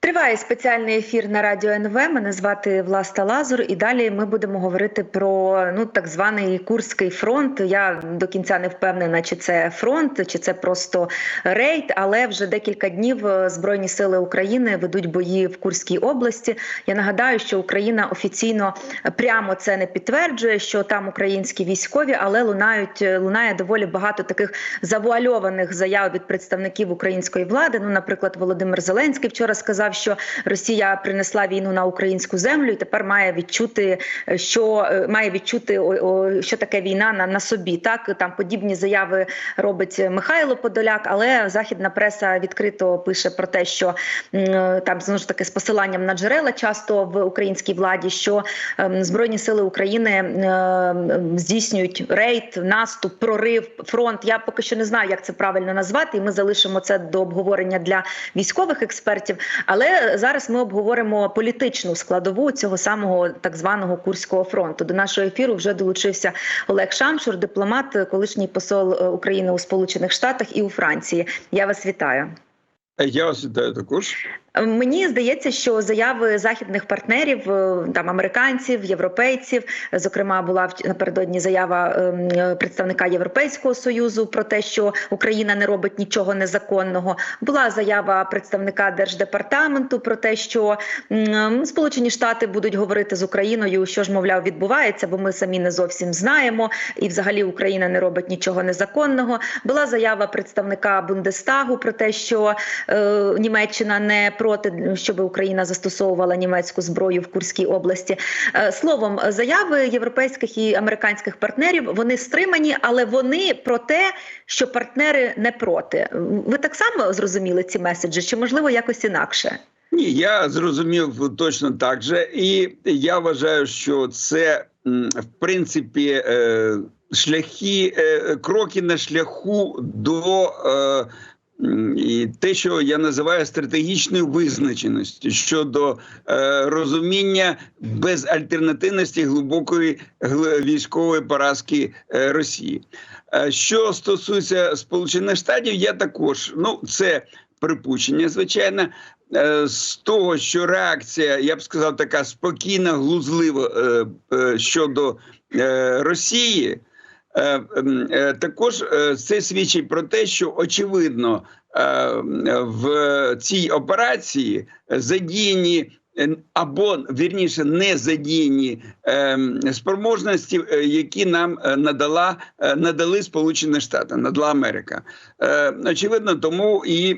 Триває спеціальний ефір на радіо НВ. Мене звати Власта Лазур, і далі ми будемо говорити про ну так званий Курський фронт. Я до кінця не впевнена, чи це фронт, чи це просто рейд. Але вже декілька днів е, Збройні сили України ведуть бої в Курській області. Я нагадаю, що Україна офіційно прямо це не підтверджує, що там українські військові, але лунають лунає доволі багато таких завуальованих заяв від представників української влади. Ну, наприклад, Володимир Зеленський вчора сказав, що Росія принесла війну на українську землю, і тепер має відчути, що е, має відчути що таке війна на, на собі. Так там подібні заяви робить Михайло Подоляк, але західна преса відкрито пише про те, що там знову ж таки з посиланням на джерела часто в українській владі, що ем, збройні сили України здійснюють рейд, наступ, прорив, фронт. Я поки що не знаю, як це правильно назвати, і ми залишимо це до обговорення для військових експертів. Але зараз ми обговоримо політичну складову цього самого так званого Курського фронту. До нашого ефіру вже долучився Олег Шамшур, дипломат, колишній посол е, України у Сполучених Штатах і у Франції. Я вас вітаю. Я вас вітаю також. Мені здається, що заяви західних партнерів, е, там американців, європейців, зокрема, була напередодні заява ем, е, представника Європейського союзу про те, що Україна не робить нічого незаконного. Була заява представника держдепартаменту про те, що Сполучені Штати будуть говорити з Україною, що ж мовляв відбувається, бо ми самі не зовсім знаємо, і взагалі Україна не робить нічого незаконного. Була заява представника Бундестагу про те, що е, Німеччина не проти, щоб Україна застосовувала німецьку зброю в Курській області. Е, Словом, заяви європейських і американських партнерів вони стримані, але вони про те, що партнери не проти. Ви так само зрозуміли ці меседжі, чи можливо якось інакше? Ні, я зрозумів точно так же, і я вважаю, що це в принципі е, шляхи, е, кроки на шляху до. І те, що я називаю стратегічною визначеності щодо е, розуміння безальтернативності глибокої гл- військової поразки е, Росії. Е, Що стосується Сполучених Штатів, я також ну це припущення, звичайно, е, з того, що реакція, я б сказав, така спокійна, глузлива е, е, щодо Росії. Е, е, Також е, це свідчить про те, що очевидно в цій операції задіяні або вірніше не задіяні спроможності, які нам надала надали Сполучені Штати, надала Америка. Очевидно, тому і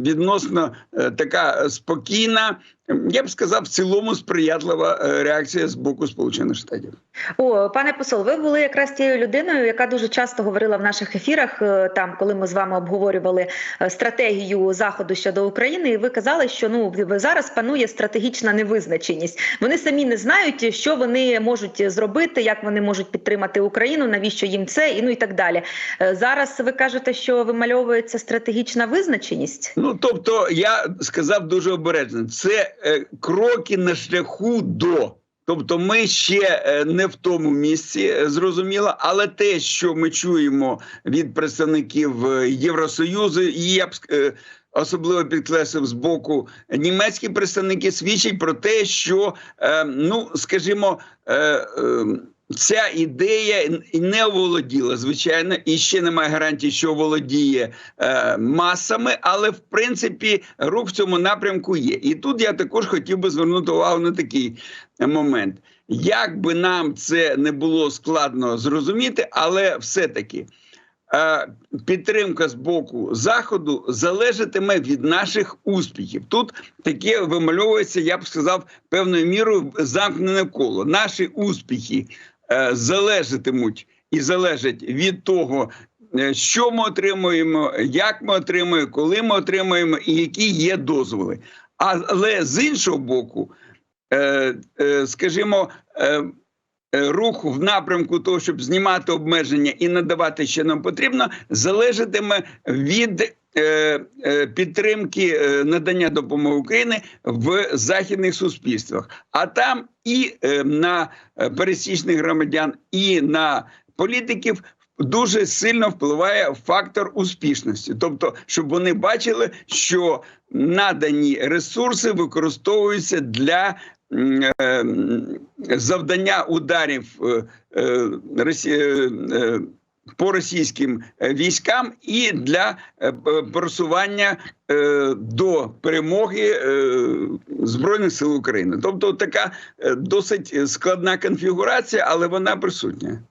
відносно така спокійна, я б сказав, в цілому сприятлива е, реакція з боку Сполучених Штатів. О, пане посол, ви були якраз тією людиною, яка дуже часто говорила в наших ефірах, е, там коли ми з вами обговорювали е, стратегію заходу щодо України. І ви казали, що ну зараз панує стратегічна невизначеність. Вони самі не знають, що вони можуть зробити, як вони можуть підтримати Україну, навіщо їм це, і ну і так далі. Зараз ви кажете, що вимальовується стратегічна визначеність. Ну тобто, я сказав дуже обережно, це кроки на шляху до. Тобто, ми ще е, не в тому місці, е, зрозуміло, але те, що ми чуємо від представників е, Євросоюзу, і я б е, особливо підкреслив з боку німецькі представники, свідчить про те, що е, ну скажімо. Ця ідея не оволоділа, звичайно, і ще немає гарантії, що оволодіє е, масами, але в принципі рух в цьому напрямку є. І тут я також хотів би звернути увагу на такий момент. Як би нам це не було складно зрозуміти, але все-таки е, підтримка з боку заходу залежатиме від наших успіхів. Тут таке вимальовується, я б сказав, певною мірою замкнене коло. Наші успіхи залежатимуть і залежать від того. е, Що ми отримуємо, як ми отримуємо, коли ми отримуємо, і які є дозволи. Але з іншого боку, е, е, скажімо, е, е, рух в напрямку того, щоб знімати обмеження і надавати, що нам потрібно, залежатиме від е, е, підтримки е, надання допомоги України в західних суспільствах. А там і е, на е, пересічних громадян, і на політиків. Дуже сильно впливає фактор успішності, тобто, щоб вони бачили, що надані ресурси використовуються для е, завдання ударів е, е, Росі- е, е, по російським е, військам і для е, просування е, до перемоги збройних сил України. Тобто, така досить складна конфігурація, але вона присутня.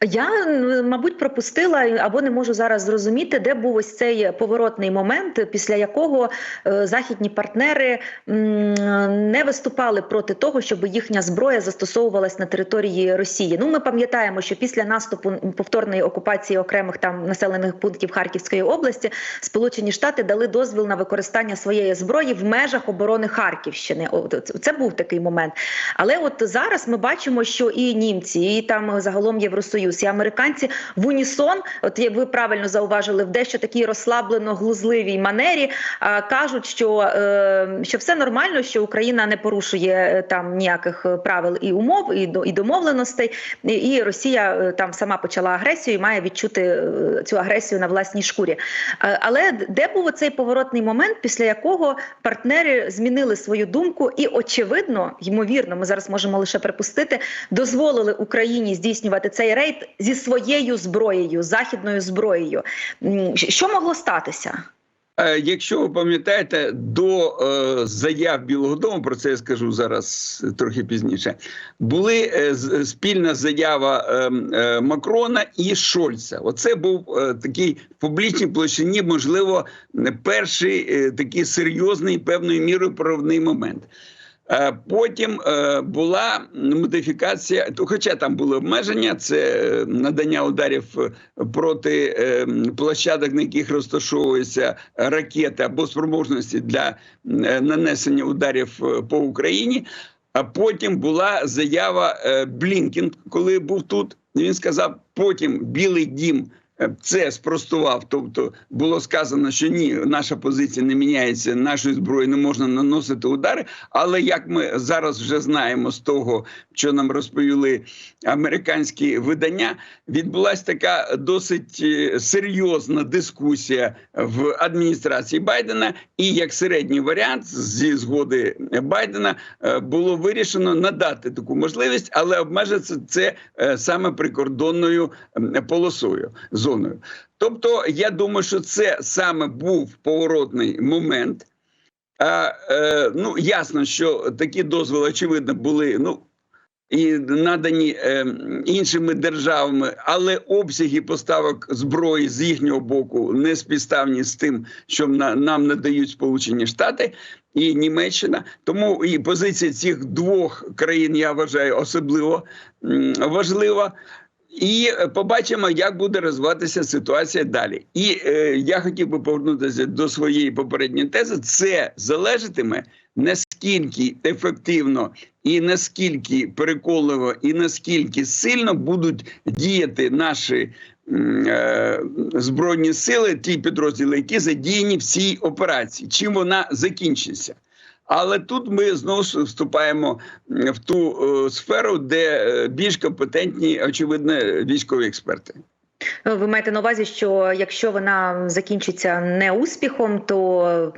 Я мабуть пропустила або не можу зараз зрозуміти, де був ось цей поворотний момент, після якого е, західні партнери не виступали проти того, щоб їхня зброя застосовувалась на території Росії. Ну, ми пам'ятаємо, що після наступу повторної окупації окремих там населених пунктів Харківської області Сполучені Штати дали дозвіл на використання своєї зброї в межах оборони Харківщини. Це був такий момент. Але от зараз ми бачимо, що і німці, і там загалом Євросоюз, і американці в унісон, от як ви правильно зауважили, в дещо такій розслаблено глузливій манері а, кажуть, що, е, що все нормально, що Україна не порушує е, там ніяких е, правил і умов, і, домовленостей, і, Росія там сама почала агресію і має відчути цю агресію на власній шкурі. Але де був цей поворотний момент, після якого партнери змінили свою думку, і очевидно, ймовірно, ми зараз можемо лише припустити, дозволили Україні здійснювати цей рейд зі своєю зброєю, західною зброєю. Що могло статися? Е, Якщо ви пам'ятаєте, до е, заяв Білого Дому, про це я скажу зараз е, трохи пізніше, були спільна заява е, е, Макрона і Шольца. Оце був такий в публічній площині, можливо, перший такий серйозний певною мірою правний момент. Е, Потім е, була модифікація, хоча там були обмеження, це е, надання ударів проти площадок, на яких розташовуються ракети або спроможності для нанесення ударів по Україні. А потім була заява Блінкен, коли був тут. Він сказав: потім Білий Дім це спростував. Тобто було сказано, що ні, наша позиція не міняється, нашої зброї не можна наносити удари. Але як ми зараз вже знаємо з того, що нам розповіли американські видання, відбулася така досить е, серйозна дискусія в адміністрації Байдена. І як середній варіант зі згоди Байдена е, було вирішено надати таку можливість, але обмежиться це е, саме прикордонною полосою зоною. Тобто, я думаю, що це саме був поворотний момент. А, е, ну, ясно, що такі дозволи, очевидно, були ну, і надані е, іншими державами, але обсяги поставок зброї з їхнього боку не співставні з тим, що на, нам надають Сполучені Штати і Німеччина. Тому і позиція цих двох країн я вважаю особливо м, важлива. І е, побачимо, як буде розвиватися ситуація далі. І е, я хотів би повернутися до своєї попередньої тези. Це залежатиме наскільки ефективно і наскільки переконливо, і наскільки сильно будуть діяти наші е, збройні сили, ті підрозділи, які задіяні в цій операції. Чим вона закінчиться? Але тут ми знову вступаємо в ту е, сферу, де е, більш компетентні, очевидно, військові експерти. Ви маєте на увазі, що якщо вона закінчиться неуспіхом, то,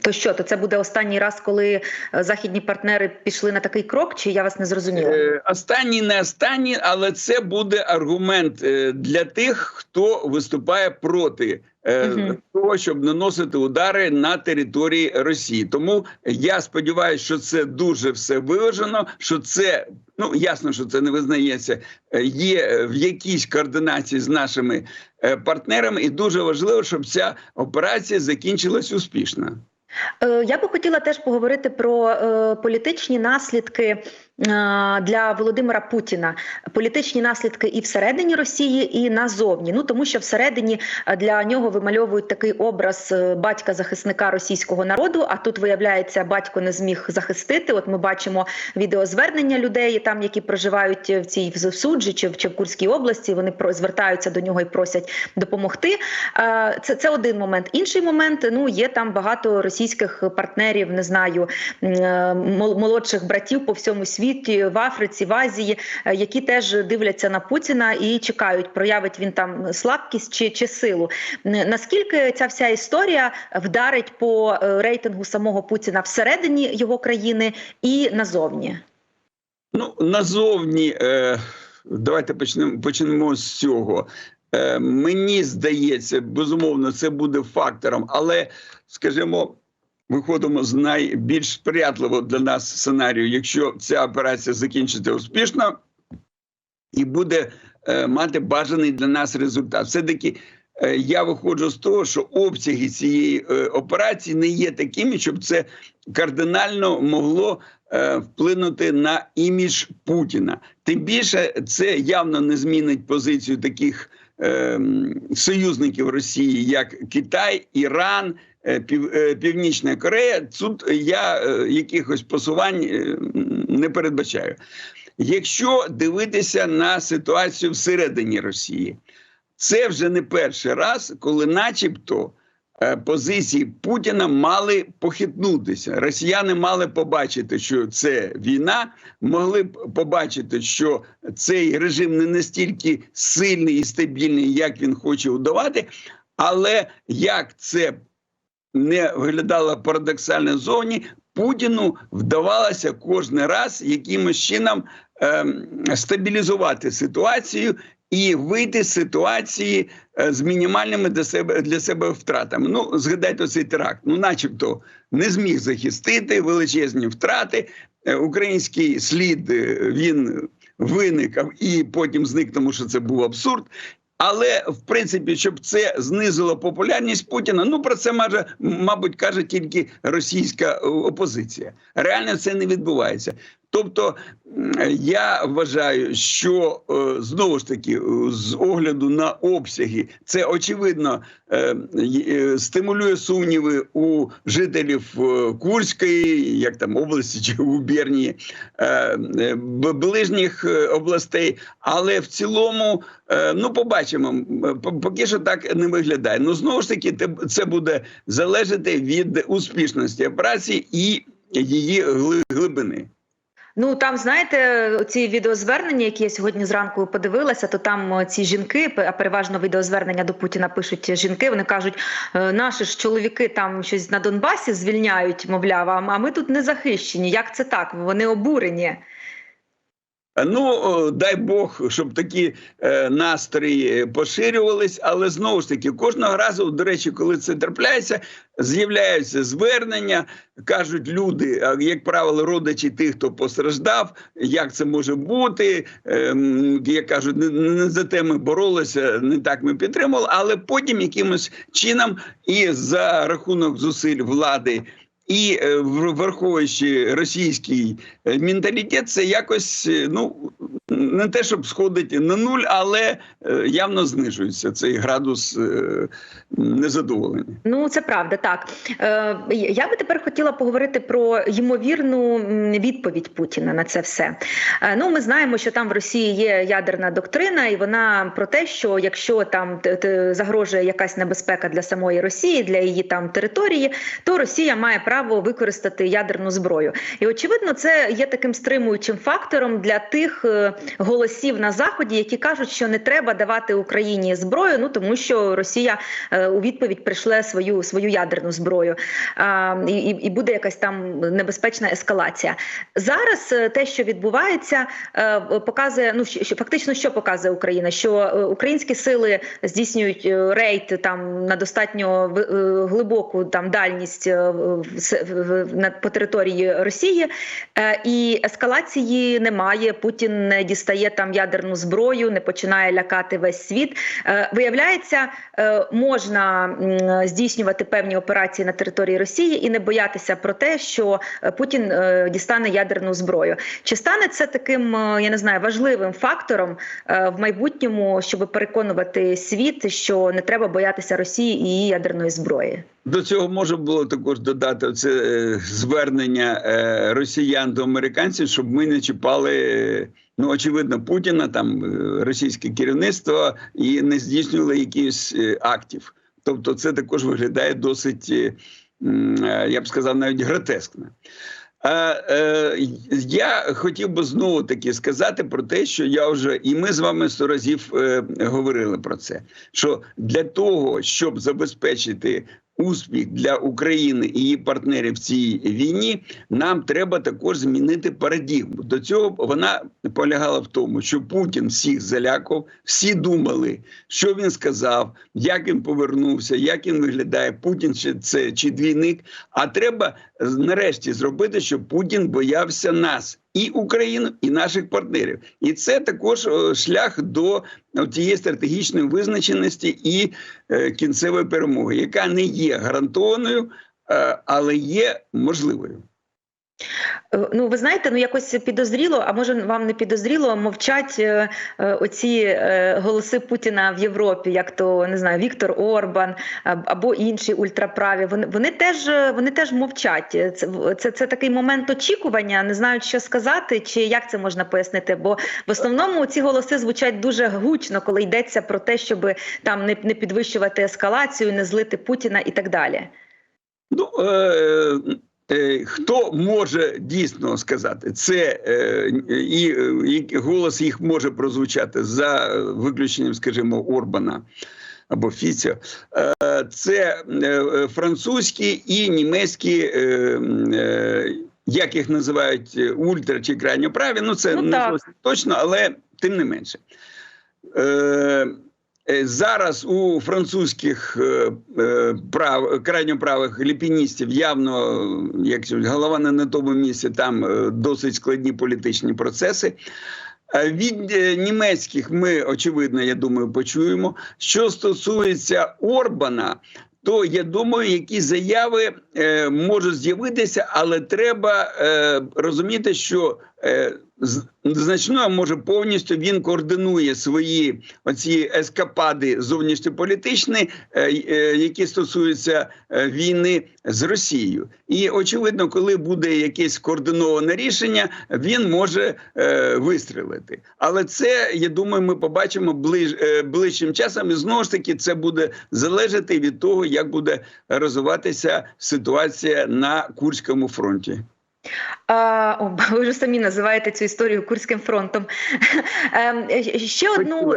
то що? То це буде останній раз, коли е, західні партнери пішли на такий крок, чи я вас не зрозуміла? Останній не останній, але це буде аргумент для тих, хто виступає проти е, того, щоб наносити удари на території Росії. Тому я сподіваюся, що це дуже все виважено. Що це ну ясно, що це не визнається, е, є в якійсь координації з нашими е, партнерами, і дуже важливо, щоб ця операція закінчилась успішно. Я би хотіла теж поговорити про е, політичні наслідки для Володимира Путіна. Політичні наслідки і всередині Росії, і назовні. Ну тому що всередині е, для нього вимальовують такий образ е, батька-захисника російського народу. А тут виявляється, батько не зміг захистити. От ми бачимо відеозвернення людей, там які проживають в цій в суджі чи в, чи в Курській області. Вони про звертаються до нього і просять допомогти. Е, Це, це один момент. Інший момент ну є там багато російських партнерів, не знаю, е, молодших братів по всьому світу. Світі, в Африці, в Азії, е, які теж дивляться на Путіна і чекають, проявить він там слабкість чи, чи силу. Наскільки ця вся історія вдарить по е, рейтингу самого Путіна всередині його країни і назовні? Ну, назовні, е, давайте почнемо, почнемо з цього. Мені здається, безумовно, це буде фактором, але, скажімо, виходимо з найбільш сприятливого для нас сценарію, якщо ця операція закінчиться успішно і буде е, мати бажаний для нас результат. Все-таки е, я виходжу з того, що обсяги цієї е, операції не є такими, щоб це кардинально могло е, вплинути на імідж Путіна. Тим більше це явно не змінить позицію таких е, союзників Росії, як Китай, Іран. Е, е, Північна Корея, тут я е, якихось посувань не передбачаю. Якщо дивитися на ситуацію всередині Росії, це вже не перший раз, коли, начебто, позиції Путіна мали похитнутися. Росіяни мали побачити, що це війна, могли побачити, що цей режим не настільки сильний і стабільний, як він хоче удавати. Але як це не виглядало парадоксально зовні, Путіну вдавалося кожен раз якимось чином ем, стабілізувати ситуацію і вийти з ситуації е, з мінімальними для себе для себе втратами. Ну, згадайте цей теракт. Ну, начебто, не зміг захистити величезні втрати. Е, Український слід е, він виникав і потім зник, тому що це був абсурд. Але в принципі, щоб це знизило популярність Путіна, ну про це може, мабуть, каже тільки російська е, опозиція. Реально це не відбувається. Тобто я вважаю, що е, знову ж таки, е, з огляду на обсяги, це очевидно е, стимулює сумніви у жителів Курської, як там області чи губернії, ближніх областей. Але в цілому, ну побачимо, поки що так не виглядає. Ну знову ж таки, це буде залежати від успішності операції і її гли- глибини. Ну там знаєте, ці відеозвернення, які я сьогодні зранку подивилася, то там е, ці жінки, а переважно відеозвернення до Путіна пишуть жінки. Вони кажуть, «Е, наші ж чоловіки там щось на Донбасі звільняють, мовляв, а ми тут не захищені. Як це так? Вони обурені. Ну дай Бог, щоб такі е, настрої поширювались, але знову ж таки, кожного разу, до речі, коли це трапляється, з'являються звернення, кажуть люди, як правило, родичі тих, хто постраждав, як це може бути. Ем, як кажуть, не, за те ми боролися, не так ми підтримували, але потім якимось чином і за рахунок зусиль влади. І е, враховуючи російський е, менталітет, це якось е, ну не те, щоб сходить на нуль, але явно знижується цей градус незадоволення. Ну це правда, так я би тепер хотіла поговорити про ймовірну відповідь Путіна на це все. Ну, ми знаємо, що там в Росії є ядерна доктрина, і вона про те, що якщо там загрожує якась небезпека для самої Росії, для її там території, то Росія має право використати ядерну зброю. І очевидно, це є таким стримуючим фактором для тих е, голосів на заході, які кажуть, що не треба давати Україні зброю, ну тому що Росія е, у відповідь прийшле свою свою ядерну зброю, а, і, і буде якась там небезпечна ескалація. Зараз е, те, що відбувається, показує ну що, фактично, що показує Україна, що українські сили здійснюють рейд там на достатньо глибоку там дальність по території Росії, е, і ескалації немає. Путін не дістає там ядерну зброю, не починає лякати весь світ. Е, Виявляється, е, можна здійснювати певні операції на території Росії і не боятися про те, що Путін дістане ядерну зброю. Чи стане це таким, я не знаю, важливим фактором в майбутньому, щоб переконувати світ, що не треба боятися Росії і її ядерної зброї? До цього можна було також додати це е, звернення е, росіян до американців, щоб ми не чіпали. Ну, очевидно, Путіна, там е, російське керівництво і не здійснювали якихось е, актів. Тобто, це також виглядає досить, я б сказав, навіть гротескно. Я хотів би знову таки сказати про те, що я вже і ми з вами сто разів говорили про це. Що для того, щоб забезпечити успіх для України і її партнерів в цій війні, нам треба також змінити парадігму. До цього вона полягала в тому, що Путін всіх залякав, всі думали, що він сказав, як він повернувся, як він виглядає. Путін чи це чи двійник. А треба нарешті зробити, щоб Путін боявся нас. І Україну, і наших партнерів, і це також е, шлях до е, тієї стратегічної визначеності і е, кінцевої перемоги, яка не є гарантованою, але є можливою. Е, Ну, ви знаєте, ну якось підозріло, а може вам не підозріло, мовчать е, е, оці е, голоси Путіна в Європі, як то не знаю, Віктор Орбан або інші ультраправі. Вони вони теж е, вони теж мовчать. Це, це, це такий момент очікування, не знають, що сказати, чи як це можна пояснити. Бо в основному ці голоси звучать дуже гучно, коли йдеться про те, щоб там не, не підвищувати ескалацію, не злити Путіна і так далі. Ну е, е, хто може дійсно сказати це, е, і, е, і голос їх може прозвучати за виключенням, скажімо, Орбана. Або Фіця, Е, це е, французькі і німецькі, е, е, як їх називають е, ультра чи крайньо праві. Ну це Ну, не зовсім точно, але тим не менше. Е, Зараз у французьких е, е, прав крайньо правих ліпіністів явно як голова не на тому місці, там досить складні політичні процеси. Від німецьких ми очевидно, я думаю, почуємо. Що стосується Орбана, то я думаю, які заяви можуть з'явитися, але треба розуміти, що з- значною, а може повністю він координує свої оці ескапади зовнішньополітичні, е, е, які стосуються е, війни з Росією. І очевидно, коли буде якесь координоване рішення, він може вистрелити. Але це я думаю, ми побачимо ближ, ближчим часом. І знову ж таки, це буде залежати від того, як буде розвиватися ситуація на Курському фронті. А, о, ви вже самі називаєте цю історію Курським фронтом. Ем, е, Ще одну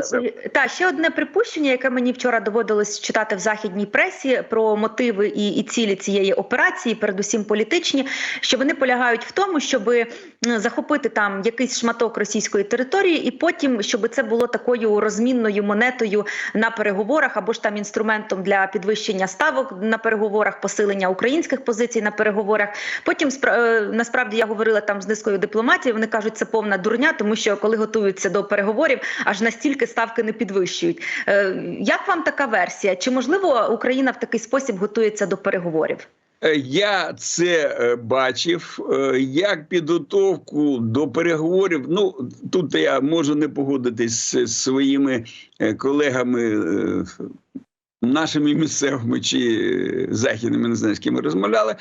та ще одне припущення, яке мені вчора доводилось читати в західній пресі про мотиви і, і цілі цієї операції, передусім політичні, що вони полягають в тому, щоб захопити там якийсь шматок російської території, і потім, щоб це було такою розмінною монетою на переговорах або ж там інструментом для підвищення ставок на переговорах, посилення українських позицій на переговорах. Потім е, насправді я говорила там з низкою дипломатів. Вони кажуть, це повна дурня, тому що коли готуються до переговорів, аж настільки ставки не підвищують. Е, Як вам така версія? Чи можливо Україна в такий спосіб готується до переговорів? Е, Я це е, бачив як підготовку до переговорів. Ну тут я можу не погодитись з своїми колегами, нашими місцевими чи західними, не знаю, з ким ми розмовляли.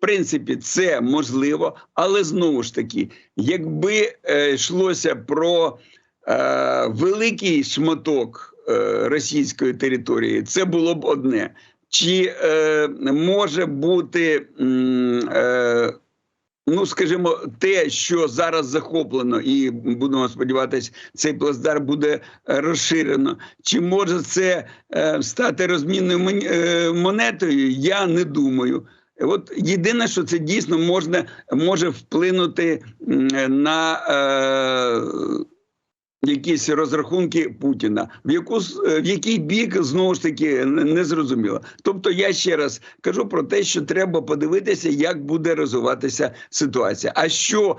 Принципі, це можливо, але знову ж таки, якби е, йшлося про е, великий шматок е, російської території, це було б одне. Чи е, може бути, е, ну скажімо, те, що зараз захоплено, і будемо сподіватися, цей плацдарм буде розширено. Чи може це е, стати розмінною е, монетою? Я не думаю. От єдине, що це дійсно можна може вплинути на е, якісь розрахунки Путіна, в яку е, в який бік знову ж таки не зрозуміло. Тобто, я ще раз кажу про те, що треба подивитися, як буде розвиватися ситуація. А що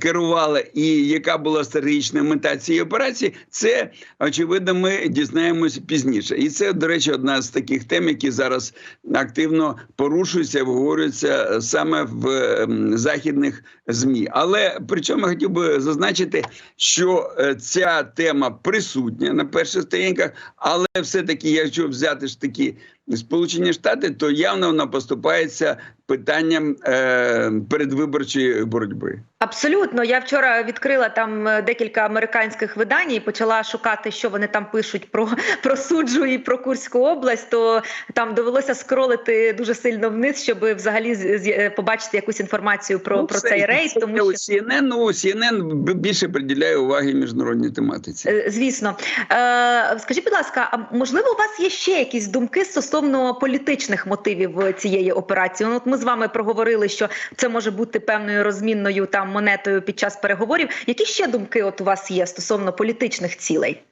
керувала і яка була стратегічна мета цієї операції, це очевидно, ми дізнаємося пізніше. І це, до речі, одна з таких тем, які зараз активно порушуються, обговорюються е, саме в ем, західних змі. Але при чому я хотів би зазначити, що е, ця тема присутня на перших сторінках, але все таки, якщо взяти ж таки Сполучені Штати, то явно вона поступається питанням е, передвиборчої боротьби. Абсолютно, я вчора відкрила там е, декілька американських видань і почала шукати, що вони там пишуть про, про суджу і про Курську область. То там довелося скролити дуже сильно вниз, щоб взагалі з- з- е, побачити якусь інформацію про, Ну, про це- цей рейд. це Тому що CNN, ну, CNN більше приділяє уваги міжнародній тематиці. Е, Звісно, Е, скажіть, будь ласка, а можливо, у вас є ще якісь думки стосовно політичних мотивів цієї операції? Ну, От ми з вами проговорили, що це може бути певною розмінною там монетою під час переговорів. Які ще думки от у вас є стосовно політичних цілей?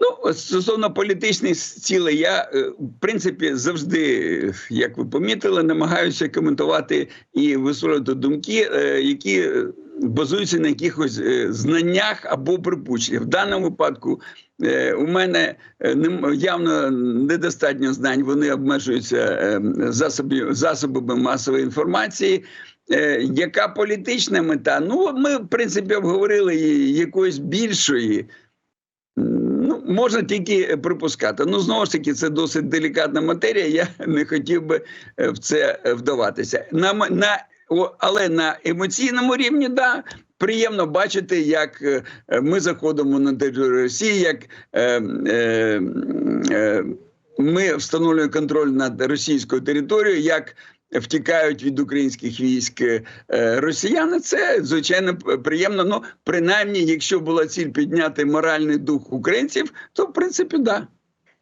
Ну, стосовно політичних цілей, я е, в принципі завжди, як ви помітили, намагаюся коментувати і висловлювати думки, е, які е, базуються на якихось знаннях або припущеннях. В даному випадку у мене явно недостатньо знань. Вони обмежуються засобі, засобами масової інформації. Яка політична мета? Ну, ми в принципі обговорили якоїсь більшої. Можна тільки припускати. Ну, знову ж таки, це досить делікатна матерія. Я не хотів би е, в це е, вдаватися. На, на, але на емоційному рівні, да, приємно бачити, як е, е, ми заходимо на територію Росії, як е, е, е, ми встановлюємо контроль над російською територією, як втікають від українських військ е, росіяни. Це звичайно приємно. Ну, принаймні, якщо була ціль підняти моральний дух українців, то в принципі да.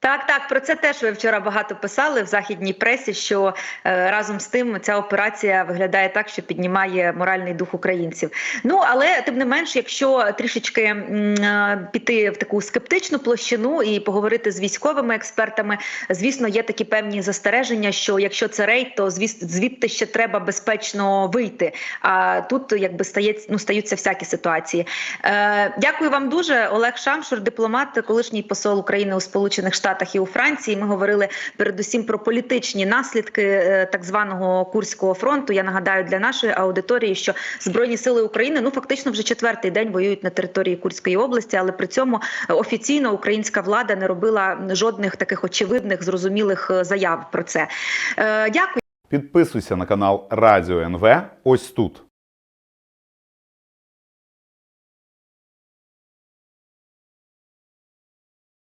Так, так, про це теж ви вчора багато писали в західній пресі. Що е, разом з тим ця операція виглядає так, що піднімає моральний дух українців. Ну але тим не менш, якщо трішечки е, піти в таку скептичну площину і поговорити з військовими експертами, звісно, є такі певні застереження, що якщо це рейд, то звіс- звідти ще треба безпечно вийти. А тут якби стається ну стаються всякі ситуації. Е, дякую вам дуже, Олег Шамшур, дипломат, колишній посол України у Сполучених Штатах і у Франції. Ми говорили передусім про політичні наслідки е, так званого Курського фронту. Я нагадаю для нашої аудиторії, що збройні сили України ну фактично вже четвертий день воюють на території Курської області, але при цьому е, офіційно українська влада не робила жодних таких очевидних зрозумілих е, заяв про це. Дякую. Підписуйся на канал Радіо НВ ось тут.